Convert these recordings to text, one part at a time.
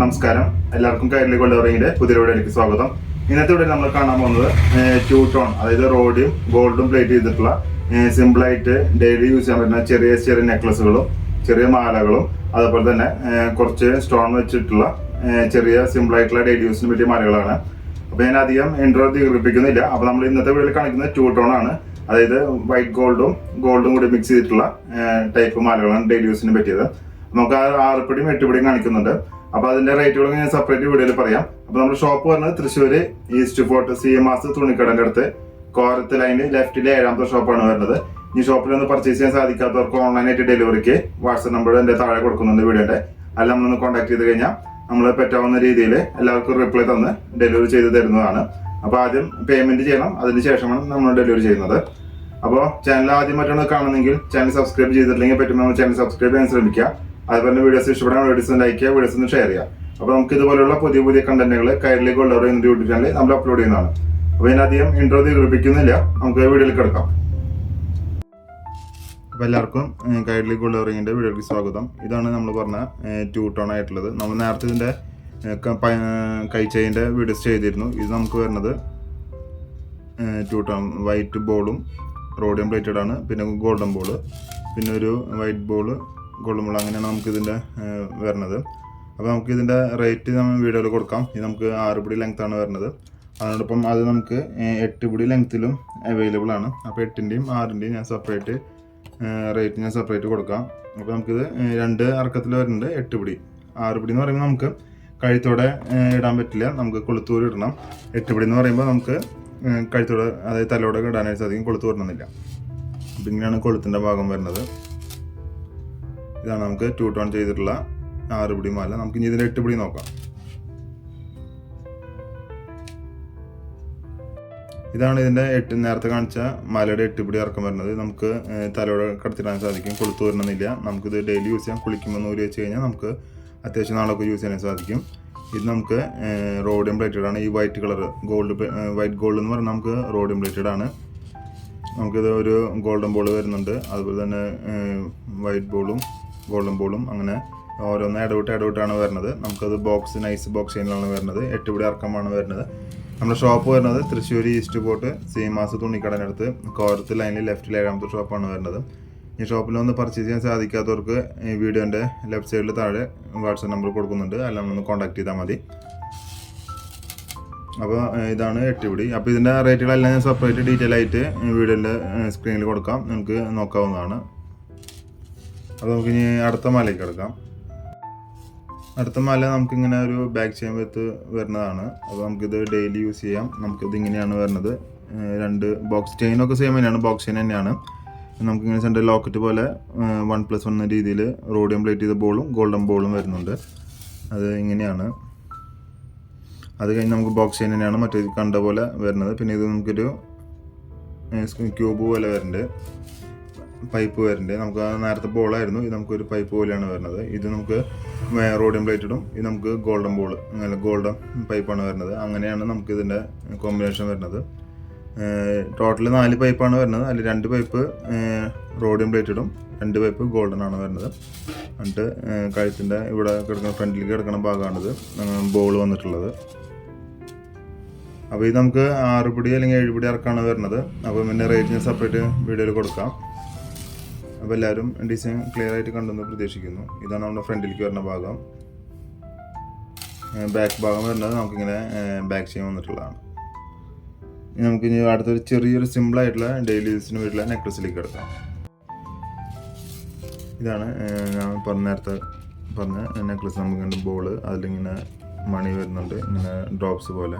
നമസ്കാരം. എല്ലാവർക്കും കൈരളി പുതിയ വീടിലേക്ക് സ്വാഗതം. ഇന്നത്തെ ഇവിടെ നമ്മൾ കാണാൻ പോകുന്നത് ടൂ ടോൺ അതായത് റോഡിയും ഗോൾഡും പ്ലേറ്റ് ചെയ്തിട്ടുള്ള സിമ്പിളായിട്ട് ഡെയിലി യൂസ് ചെയ്യാൻ പറ്റുന്ന ചെറിയ ചെറിയ നെക്ലസുകളും ചെറിയ മാലകളും അതുപോലെ തന്നെ കുറച്ച് സ്റ്റോൺ വെച്ചിട്ടുള്ള ചെറിയ സിമ്പിളായിട്ടുള്ള ഡെയിലി യൂസിന് പറ്റിയ മാലകളാണ്. അപ്പൊ ഞാൻ അധികം ഇൻട്രോ ദീർഘിപ്പിക്കുന്നില്ല. അപ്പൊ നമ്മൾ ഇന്നത്തെ വീഡിയോയിൽ കാണിക്കുന്നത് ടൂ ടോൺ ആണ്. അതായത് വൈറ്റ് ഗോൾഡും ഗോൾഡും കൂടി മിക്സ് ചെയ്തിട്ടുള്ള ടൈപ്പ് മാലകളാണ് ഡെയിലി യൂസിന് പറ്റിയത്. നമുക്ക് ആ ആറുപടിയും എട്ടുപടിയും കാണിക്കുന്നുണ്ട്. അപ്പൊ അതിന്റെ റേറ്റുകൾ ഞാൻ സെപ്പറേറ്റ് വീഡിയോയിൽ പറയാം. അപ്പൊ നമ്മുടെ ഷോപ്പ് പറഞ്ഞത് Thrissur east fort Seemas തുണിക്കടന്റെ അടുത്ത്. കോരത്ത് ലൈന് ലെഫ്റ്റിലെ ഏഴാമത്തെ ഷോപ്പാണ് വരുന്നത്. ഈ ഷോപ്പിൽ ഒന്ന് പർച്ചേസ് ചെയ്യാൻ സാധിക്കാത്തവർക്ക് ഓൺലൈനായിട്ട് ഡെലിവറിക്ക് വാട്സ്ആപ്പ് നമ്പർ എന്റെ താഴെ കൊടുക്കുന്നുണ്ട് വീഡിയോന്റെ അല്ല നമ്മളൊന്ന് കോൺടാക്ട് ചെയ്ത് കഴിഞ്ഞാൽ നമ്മൾ പറ്റാവുന്ന രീതിയിൽ എല്ലാവർക്കും റിപ്ലൈ തന്ന് ഡെലിവറി ചെയ്ത് തരുന്നതാണ്. അപ്പോൾ ആദ്യം പേയ്മെന്റ് ചെയ്യണം. അതിന് ശേഷമാണ് നമ്മൾ ഡെലിവറി ചെയ്യുന്നത്. അപ്പോൾ ചാനൽ ആദ്യമായിട്ടാണ് കാണുന്നെങ്കിൽ ചാനൽ സബ്സ്ക്രൈബ് ചെയ്തിട്ടില്ലെങ്കിൽ പറ്റുമ്പോൾ ചാനൽ സബ്സ്ക്രൈബ് ചെയ്യാൻ ശ്രമിക്കുക. അതുപോലെ വീഡിയോസ് ഇഷ്ടപ്പെടാൻ വീഡിയോസ് ലൈക്ക് ചെയ്യുക വീഡിയോസ് ഒന്ന് ഷെയർ ചെയ്യുക. അപ്പോൾ നമുക്ക് ഇതുപോലുള്ള പുതിയ പുതിയ കണ്ടന്റുകൾ കയറിലേക്ക് ഉള്ളവർ എന്ന യൂട്യൂബ് ചാനൽ നമ്മൾ അപ്ലോഡ് ചെയ്യുന്നതാണ്. അപ്പോൾ ഇതിനധികം ഇൻട്രോ ദീർഘിപ്പിക്കുന്നില്ല. നമുക്ക് വീഡിയോയിൽ കിടക്കാം. അപ്പോൾ എല്ലാവർക്കും കൈഡ്ലി ഗുള്ളറിങ്ങിന്റെ വീഡിയോയ്ക്ക് സ്വാഗതം. ഇതാണ് നമ്മൾ പറഞ്ഞ ടൂ ടോൺ ആയിട്ടുള്ളത്. നമ്മൾ നേരത്തെ ഇതിന്റെ കൈച്ചൈന്റെ വീഡിയോസ് ചെയ്തിരുന്നു. ഇത് നമുക്ക് വരുന്നത് ടൂ ടോൺ വൈറ്റ് ബോളും റോഡിയം പ്ലേറ്റഡ് ആണ്. പിന്നെ ഗോൾഡൻ ബോൾ പിന്നെ ഒരു വൈറ്റ് ബോൾ ഗോൾഡൻ അങ്ങനെയാണ് നമുക്ക് ഇതിന്റെ വരുന്നത് അപ്പോൾ നമുക്ക് ഇതിന്റെ റേറ്റ് നമ്മൾ വീഡിയോയിൽ കൊടുക്കാം. ഇത് നമുക്ക് ആറ് പിടി ലെങ്ത് ആണ് വരുന്നത് അതോടൊപ്പം അത് നമുക്ക് എട്ട് പിടി ലെങ്ത്തിലും അവൈലബിൾ ആണ്. അപ്പോൾ എട്ടിന്റെയും ആറിന്റെയും ഞാൻ സെപ്പറേറ്റ് റേറ്റ് ഞാൻ സെപ്പറേറ്റ് കൊടുക്കാം. അപ്പോൾ നമുക്കിത് രണ്ട് അറക്കത്തിൽ വരുന്നുണ്ട് എട്ട് പിടി. ആറ് പിടി എന്ന് പറയുമ്പോൾ നമുക്ക് കഴുത്തോടെ ഇടാൻ പറ്റില്ല. നമുക്ക് കൊളുത്തൂർ ഇടണം. എട്ട് പിടി എന്ന് പറയുമ്പോൾ നമുക്ക് കഴുത്തോടെ അതായത് തലോടെ ഇടാനായിട്ട് സാധിക്കും കൊളുത്തൂർ ഇടണമെന്നില്ല അപ്പോൾ ഇങ്ങനെയാണ് കൊളുത്തിന്റെ ഭാഗം വരുന്നത് ഇതാണ് നമുക്ക് ടു ടോൺ ചെയ്തിട്ടുള്ള ആറ് പിടി മാല. നമുക്ക് ഇനി ഇതിന്റെ എട്ട് പിടി നോക്കാം. ഇതാണ് ഇതിന്റെ എട്ട് നേരത്തെ കാണിച്ച മലയുടെ എട്ട് പിടി ഇറക്കം വരുന്നത്. നമുക്ക് തലയോടെ കടത്തിടാൻ സാധിക്കും കൊളുത്തു വരണമെന്നില്ല. നമുക്കിത് ഡെയിലി യൂസ് ചെയ്യാം. കുളിക്കുമ്പോൾ നൂൽ വെച്ച് കഴിഞ്ഞാൽ നമുക്ക് അത്യാവശ്യം നാളൊക്കെ യൂസ് ചെയ്യാൻ സാധിക്കും. ഇത് നമുക്ക് റോഡ് പ്ലേറ്റഡ് ആണ്. ഈ white colour gold white gold എന്ന് പറഞ്ഞാൽ നമുക്ക് റോഡ് പ്ലേറ്റഡ് ആണ്. നമുക്കിത് ഒരു ഗോൾഡൻ ബോൾ വരുന്നുണ്ട്. അതുപോലെ തന്നെ വൈറ്റ് ബോളും ഗോൾഡൻ ബോളും അങ്ങനെ ഓരോന്ന് ഇടവിട്ട് ഇടവിട്ടാണ് വരുന്നത്. നമുക്കത് ബോക്സ് നൈസ് ബോക്സ് ചെയിനിലാണ് വരുന്നത്. എട്ട് അർക്കമാണ് വരുന്നത്. നമ്മുടെ ഷോപ്പ് വരുന്നത് തൃശ്ശൂർ ഈസ്റ്റ് പോർട്ട് സീമാസ് തുണിക്കടനടുത്ത് കോരത്ത് ലൈനിൽ ലെഫ്റ്റിൽ ഏഴാമത്തെ ഷോപ്പാണ് വരുന്നത്. ഈ ഷോപ്പിൽ ഒന്ന് പർച്ചേസ് ചെയ്യാൻ സാധിക്കാത്തവർക്ക് ഈ വീഡിയോന്റെ ലെഫ്റ്റ് സൈഡിൽ താഴെ വാട്സപ്പ് നമ്പർ കൊടുക്കുന്നുണ്ട്. അല്ല ഒന്ന് കോൺടാക്ട് ചെയ്താൽ മതി. അപ്പോൾ ഇതാണ് എട്ടുപിടി. അപ്പോൾ ഇതിന്റെ റേറ്റുകളെല്ലാം ഞാൻ സെപ്പറേറ്റ് ഡീറ്റെയിൽ ആയിട്ട് വീഡിയോന്റെ സ്ക്രീനിൽ കൊടുക്കാം. നിങ്ങൾക്ക് നോക്കാവുന്നതാണ്. അപ്പോൾ നമുക്ക് ഇനി അടുത്ത മലയ്ക്ക് കിടക്കാം അടുത്ത മല നമുക്കിങ്ങനെ ഒരു ബാക്ക് ചെയിൻ വരുന്നതാണ്. അപ്പോൾ നമുക്കിത് ഡെയിലി യൂസ് ചെയ്യാം. നമുക്കിത് ഇങ്ങനെയാണ് വരുന്നത്. രണ്ട് ബോക്സ് ചെയിനൊക്കെ സെയിം തന്നെയാണ്. ബോക്സ് ചെയിൻ തന്നെയാണ്. നമുക്കിങ്ങനെ സെന്റർ ലോക്കറ്റ് പോലെ വൺ പ്ലസ് വൺ രീതിയിൽ റോഡിയം പ്ലേറ്റ് ചെയ്ത ബോളും ഗോൾഡൻ ബോളും വരുന്നുണ്ട്. അത് ഇങ്ങനെയാണ്. അത് കഴിഞ്ഞ് നമുക്ക് ബോക്സ് ചെയിൻ തന്നെയാണ് മറ്റേ കണ്ട പോലെ വരുന്നത്. പിന്നെ ഇത് നമുക്കൊരു ക്യൂബ് പോലെ വരുന്നുണ്ട്. പൈപ്പ് വരുന്നുണ്ട് നമുക്ക് നേരത്തെ ബോളായിരുന്നു ഇത് നമുക്കൊരു പൈപ്പ് പോലെയാണ് വരുന്നത്. ഇത് നമുക്ക് റോഡിയം പ്ലേറ്റഡും ഇത് നമുക്ക് ഗോൾഡൻ ബോൾ അങ്ങനെ ഗോൾഡൻ പൈപ്പാണ് വരുന്നത്. അങ്ങനെയാണ് നമുക്ക് ഇതിന്റെ കോമ്പിനേഷൻ വരുന്നത്. ടോട്ടൽ നാല് പൈപ്പാണ് വരുന്നത്. അതിൽ രണ്ട് പൈപ്പ് റോഡിയം പ്ലേറ്റഡും രണ്ട് പൈപ്പ് ഗോൾഡൻ ആണ് വരുന്നത്. എന്നിട്ട് കഴുത്തിന്റെ ഇവിടെ കിടക്കുന്ന ഫ്രണ്ടിലേക്ക് കിടക്കുന്ന ഭാഗമാണിത് ബോൾ വന്നിട്ടുള്ളത്. അപ്പോൾ ഇത് നമുക്ക് ആറ് പിടി അല്ലെങ്കിൽ ഏഴ് പിടി ഇറക്കാണ് വരുന്നത്. അപ്പോൾ പിന്നെ റേറ്റ് ഞാൻ സെപ്പറേറ്റ് വീഡിയോയിൽ കൊടുക്കാം. അപ്പോൾ എല്ലാവരും ഡിസൈൻ ക്ലിയർ ആയിട്ട് കണ്ടെന്ന് പ്രതീക്ഷിക്കുന്നു. ഇതാണ് നമ്മുടെ ഫ്രണ്ടിലേക്ക് വരുന്ന ഭാഗം. ബാക്ക് ഭാഗം വരുന്നത് നമുക്കിങ്ങനെ ബാക്ക് ചെയ്യാൻ വന്നിട്ടുള്ളതാണ്. നമുക്ക് ഇനി അടുത്തൊരു ചെറിയൊരു സിമ്പിൾ ആയിട്ടുള്ള ഡെയിലി യൂസിന് വേണ്ടിയുള്ള നെക്ലസിലേക്ക് എടുക്കാം ഇതാണ് ഞാൻ പറഞ്ഞ നേരത്തെ പറഞ്ഞ നെക്ലസ് നമുക്കിങ്ങനെ ബോൾ അതിലിങ്ങനെ മണി വരുന്നുണ്ട്. ഇങ്ങനെ ഡ്രോപ്സ് പോലെ.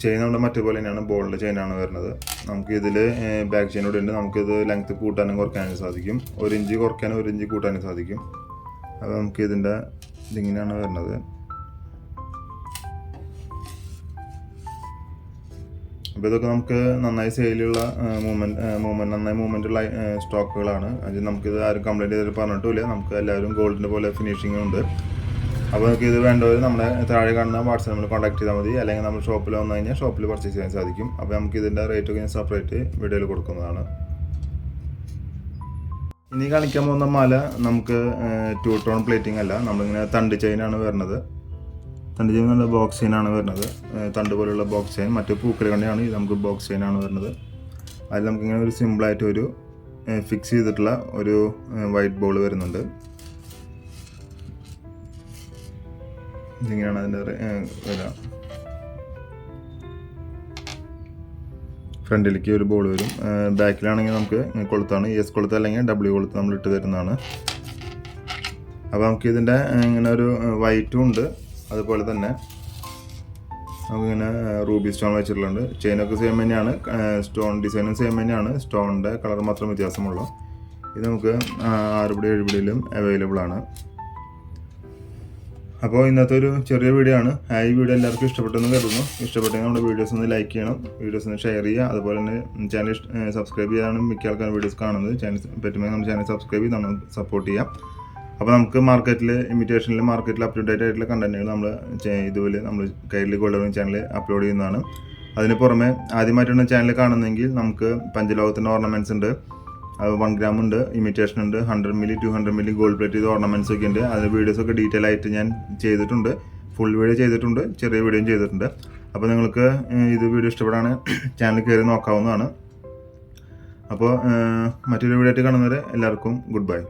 ചെയിൻ നമ്മുടെ മറ്റേ പോലെ തന്നെയാണ് ബോളിന്റെ ചെയിനാണ് വരുന്നത്. നമുക്ക് ഇതിൽ ബാക്ക് കൂടെ ഉണ്ട്. നമുക്കിത് ലെങ്ത് കൂട്ടാനും കുറയ്ക്കാനും സാധിക്കും. ഒരു ഇഞ്ച് കുറയ്ക്കാനും ഒരു ഇഞ്ച് കൂട്ടാനും സാധിക്കും. അപ്പോൾ നമുക്ക് ഇതിന്റെ ഇതിങ്ങനെയാണ് വരുന്നത്. അപ്പോൾ ഇതൊക്കെ നമുക്ക് നന്നായി സെയിലുള്ള മൂവ്മെന്റ് മൂവ്മെന്റ് നന്നായി മൂവ്മെന്റ് ഉള്ള സ്റ്റോക്കുകളാണ് അത് നമുക്കിത് ആരും കംപ്ലൈന്റ് ചെയ്തിട്ട് പറഞ്ഞിട്ടില്ല നമുക്ക് എല്ലാവരും ഗോൾഡിന്റെ പോലെ ഫിനിഷിങ്ങും ഉണ്ട്. അപ്പോൾ നിങ്ങൾക്ക് ഇത് വേണ്ടവർ നമ്മുടെ താഴെ കാണുന്ന വാട്സാപ്പ് നമ്മൾ കോൺടാക്ട് ചെയ്താൽ മതി. അല്ലെങ്കിൽ നമ്മൾ ഷോപ്പിൽ വന്നു കഴിഞ്ഞാൽ ഷോപ്പിൽ പർച്ചേസ് ചെയ്യാൻ സാധിക്കും. അപ്പോൾ നമുക്ക് ഇതിന്റെ റേറ്റ് ഒക്കെ ഞാൻ സെപ്പറേറ്റ് വീഡിയോയിൽ കൊടുക്കുന്നതാണ്. ഇനി കാണിക്കാൻ പോകുന്ന മാല നമുക്ക് ടു ടോൺ പ്ലേറ്റിംഗ് അല്ല. നമ്മളിങ്ങനെ തണ്ട് ചെയിനാണ് വരുന്നത്. തണ്ട് ചെയിൻ നല്ല ബോക്സ് ചെയിനാണ് വരുന്നത്. തണ്ട് പോലുള്ള ബോക്സ് ചെയിൻ മറ്റു പൂക്കൽ കണ്ണിയാണ്. ഇത് നമുക്ക് ബോക്സ് ചെയിനാണ് വരുന്നത്. അതിൽ നമുക്കിങ്ങനെ ഒരു സിമ്പിളായിട്ട് ഒരു ഫിക്സ് ചെയ്തിട്ടുള്ള ഒരു വൈറ്റ് ബോൾ വരുന്നുണ്ട്. ഇതിങ്ങനെയാണ് അതിന്റെ വില ഫ്രണ്ടിലേക്ക് ഒരു ബോൾ വരും. ബാക്കിലാണെങ്കിൽ നമുക്ക് കൊളുത്താണ്. എസ് കൊളുത്ത് അല്ലെങ്കിൽ ഡബ്ല്യു കൊളുത്ത് നമ്മൾ ഇട്ട് തരുന്നതാണ്. അപ്പോൾ നമുക്ക് ഇതിന്റെ ഇങ്ങനെ ഒരു വൈറ്റും ഉണ്ട്. അതുപോലെ തന്നെ നമുക്കിങ്ങനെ റൂബി സ്റ്റോൺ വെച്ചിട്ടുണ്ട് ചെയിനൊക്കെ സെയിം തന്നെയാണ്. സ്റ്റോൺ ഡിസൈനും സെയിം തന്നെയാണ്. സ്റ്റോണിന്റെ കളർ മാത്രം വ്യത്യാസമുള്ളൂ. ഇത് നമുക്ക് ആറുപടി ഏഴുപടിയിലും അവൈലബിൾ ആണ്. അപ്പോൾ ഇന്നത്തെ ഒരു ചെറിയ വീഡിയോ ആണ്. ഈ വീഡിയോ എല്ലാവർക്കും ഇഷ്ടപ്പെട്ടെന്ന് കരുതുന്നു. ഇഷ്ടപ്പെട്ടെങ്കിൽ നമ്മുടെ വീഡിയോസ് ഒന്ന് ലൈക്ക് ചെയ്യണം. വീഡിയോസ് ഒന്ന് ഷെയർ ചെയ്യുക. അതുപോലെ തന്നെ ചാനൽ സബ്സ്ക്രൈബ് ചെയ്യാനാണ് മിക്ക ആൾക്കാരും വീഡിയോസ് കാണുന്നത്. ചാനൽ പറ്റുമെങ്കിൽ നമ്മൾ ചാനൽ സബ്സ്ക്രൈബ് ചെയ്ത് നമ്മൾ സപ്പോർട്ട് ചെയ്യാം. അപ്പോൾ നമുക്ക് മാർക്കറ്റിൽ ഇമിറ്റേഷനിൽ മാർക്കറ്റിൽ അപ് ടു ഡേറ്റ് ആയിട്ടുള്ള കണ്ടന്റുകൾ നമ്മൾ ഇതുപോലെ നമ്മൾ കയ്യിൽ ഗോൾഡ് ചാനൽ അപ്ലോഡ് ചെയ്യുന്നതാണ്. അതിന് പുറമെ ആദ്യമായിട്ടാണ് ചാനൽ കാണുന്നതെങ്കിൽ നമുക്ക് പഞ്ചലോകത്തിന്റെ ഓർണമെന്റ്സ് ഉണ്ട്. അത് വൺ ഗ്രാം ഉണ്ട് ഇമിറ്റേഷൻ ഉണ്ട് hundred milli two hundred milli gold plate ചെയ്ത ഓർണമെന്റ്സ് ഒക്കെ ഉണ്ട്. അതിന്റെ വീഡിയോസ് ഒക്കെ ഡീറ്റെയിൽ ആയിട്ട് ഞാൻ ചെയ്തിട്ടുണ്ട്. ഫുൾ വീഡിയോ ചെയ്തിട്ടുണ്ട് ചെറിയ വീഡിയോയും ചെയ്തിട്ടുണ്ട്. അപ്പോൾ നിങ്ങൾക്ക് ഇത് വീഡിയോ ഇഷ്ടപ്പെടാണ് ചാനൽ കയറി നോക്കാവുന്നതാണ്. അപ്പോൾ മറ്റൊരു വീഡിയോ ആയിട്ട് കാണുന്നവരെ എല്ലാവർക്കും ഗുഡ് ബൈ